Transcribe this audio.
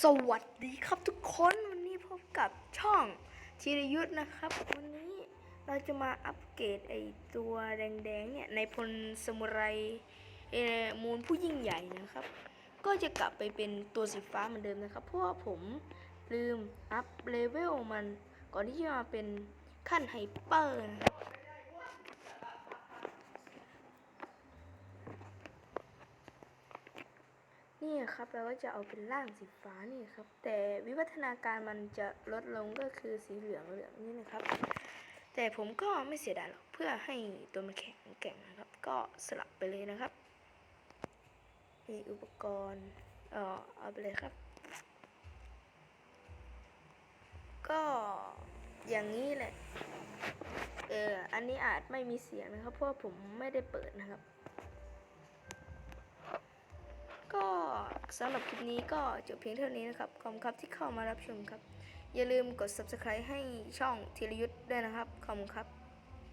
สวัสดีครับทุกคนวันนี้พบกับช่องธีรยุทธ์นะครับ วันนี้เราจะมาอัปเกรดไอตัวแดงๆเนี่ยในพลสมุไรเอมูลผู้ยิ่งใหญ่นะครับ ก็จะกลับไปเป็นตัวสีฟ้าเหมือนเดิมนะครับ เพราะว่าผมลืมอัพเลเวลมันก่อนที่จะมาเป็นขั้นไฮเปอร์นะครับ นี่ครับเราก็จะเอาเป็นร่างสีฟ้านี่ครับ แต่วิวัฒนาการมันจะลดลงก็คือสีเหลืองเหลืองนี่นะครับ แต่ผมก็ไม่เสียดายหรอกเพื่อให้ตัวมันแข็งแกร่งนะครับ ก็สลับไปเลยนะครับมีอุปกรณ์เออเอาไปเลยครับ ก็อย่างนี้แหละเอออันนี้อาจไม่มีเสียงนะครับเพราะว่าผมไม่ได้เปิดนะครับ สำหรับคลิปนี้ก็จบเพียงเท่านี้นะครับ ขอบคุณครับที่เข้ามารับชมครับ อย่าลืมกด subscribe ให้ช่องธีรยุทธ์ด้วยนะครับ ขอบคุณครับ